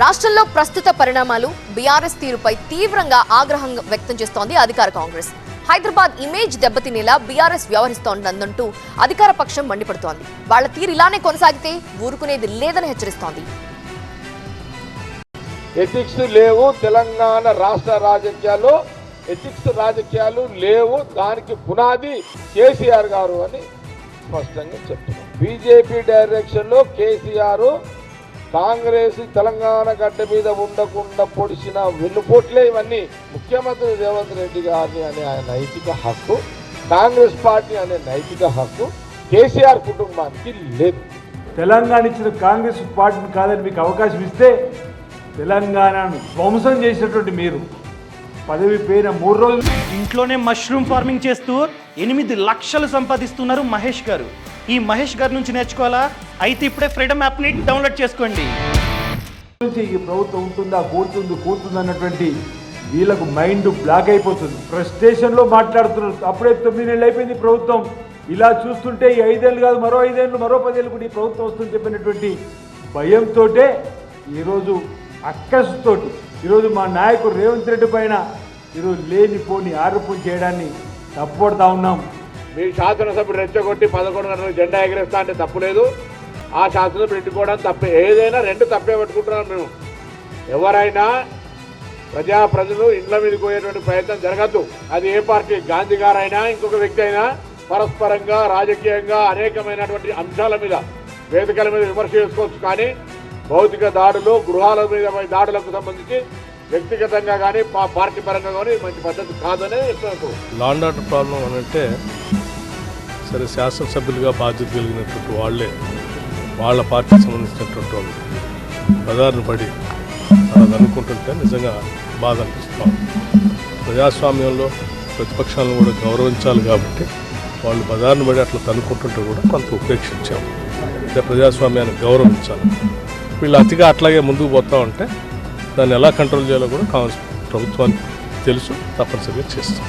రాష్ట్రంలో ప్రస్తుత పరిణామాలు బీఆర్ఎస్ తీరుపై తీవ్రంగా ఆగ్రహం వ్యక్తం చేస్తోంది అధికార కాంగ్రెస్. హైదరాబాద్ ఇమేజ్ దెబ్బతినేలా బీఆర్ఎస్ వ్యవహరిస్తోందంటూ అధికార పక్షం మండిపడుతోంది. వాళ్ళ తీరు ఇలానే కొనసాగితే ఊరుకునేది లేదని హెచ్చరిస్తోంది. ఎథిక్స్ లేవు తెలంగాణ రాష్ట్ర రాజకీయాల్లో. ఎథిక్స్ రాజకీయాలు లేవు దానికి పునాది కేసీఆర్ గారు అని స్పష్టంగా చెప్తున్నారు. బీజేపీ డైరెక్షన్లో కేసీఆర్ కాంగ్రెస్ తెలంగాణ గడ్డ మీద ఉండకుండా పొడిచిన వెన్నుపోట్లే ఇవన్నీ ముఖ్యమంత్రి రేవంత్ రెడ్డి గారిని అనే ఆయన నైతిక హక్కు కాంగ్రెస్ పార్టీ అనే నైతిక హక్కు కేసీఆర్ కుటుంబానికి లేదు. తెలంగాణ ఇచ్చిన కాంగ్రెస్ పార్టీని కాదని మీకు అవకాశం ఇస్తే తెలంగాణను ధ్వంసం చేసినటువంటి మీరు పదవి పోయిన మూడు రోజులు ఇంట్లోనే మష్రూమ్ ఫార్మింగ్ చేస్తూ ఎనిమిది లక్షలు సంపాదిస్తున్నారు మహేష్ గారు. ఈ మహేష్ గారి నుంచి నేర్చుకోవాలా? అయితే ఇప్పుడే ఫ్రీడమ్ యాప్ని డౌన్లోడ్ చేసుకోండి. ఈ ప్రభుత్వం ఉంటుందా కూర్చుంది కూర్చుంది అన్నటువంటి వీళ్ళకు మైండ్ బ్లాక్ అయిపోతుంది. ఫ్రస్ట్రేషన్లో మాట్లాడుతున్నారు. అప్పుడే తొమ్మిది నెలలు అయిపోయింది ప్రభుత్వం. ఇలా చూస్తుంటే ఈ ఐదేళ్ళు కాదు మరో ఐదేళ్ళు మరో పదేళ్ళు కూడా ఈ ప్రభుత్వం వస్తుంది చెప్పినటువంటి భయంతో ఈరోజు అక్కసుతో ఈరోజు మా నాయకుడు రేవంత్ రెడ్డి పైన ఈరోజు లేనిపోని ఆరోపణ చేయడాన్ని తప్పబడతా ఉన్నాం. మీ శాసనసభ్యుడు రెచ్చగొట్టి పదకొండు గంటలకు జెండా ఎగరేస్తా అంటే తప్పులేదు ఆ శాసనసభ్యుడు ఇంటికోవడం తప్పే. ఏదైనా రెండు తప్పే పట్టుకుంటున్నాం మేము. ఎవరైనా ప్రజా ప్రజలు ఇండ్ల మీద పోయేటువంటి ప్రయత్నం జరగద్దు. అది ఏ పార్టీ? గాంధీ గారైనా ఇంకొక వ్యక్తి అయినా పరస్పరంగా రాజకీయంగా అనేకమైనటువంటి అంశాల మీద వేదికల మీద విమర్శ చేసుకోవచ్చు. కానీ భౌతిక దాడులు గృహాల మీద దాడులకు సంబంధించి వ్యక్తిగతంగా కానీ పార్టీ పరంగా కానీ మంచి పద్ధతి కాదనే చెప్తున్నారు లాండ్ ఆర్డర్ ప్రాబ్లం అని అంటే సరే శాసనసభ్యులుగా బాధ్యత కలిగినటువంటి వాళ్ళే వాళ్ళ పార్టీకి సంబంధించినటువంటి వాళ్ళు. ప్రధాన పడి అలా అనుకుంటుంటే నిజంగా బాధ అనిపిస్తాం ప్రజాస్వామ్యంలో ప్రతిపక్షాలను కూడా గౌరవించాలి కాబట్టి వాళ్ళు ప్రధాన పడి అట్లా తనుకుంటుంటే కూడా కొంత ఉపేక్షించాము. అంటే ప్రజాస్వామ్యాన్ని గౌరవించాలి. వీళ్ళు అతిగా అట్లాగే ముందుకు పోతా ఉంటే దాన్ని ఎలా కంట్రోల్ చేయాలో కూడా కాంగ్రెస్ ప్రభుత్వానికి తెలుసు తప్పనిసరిగా చేస్తాం.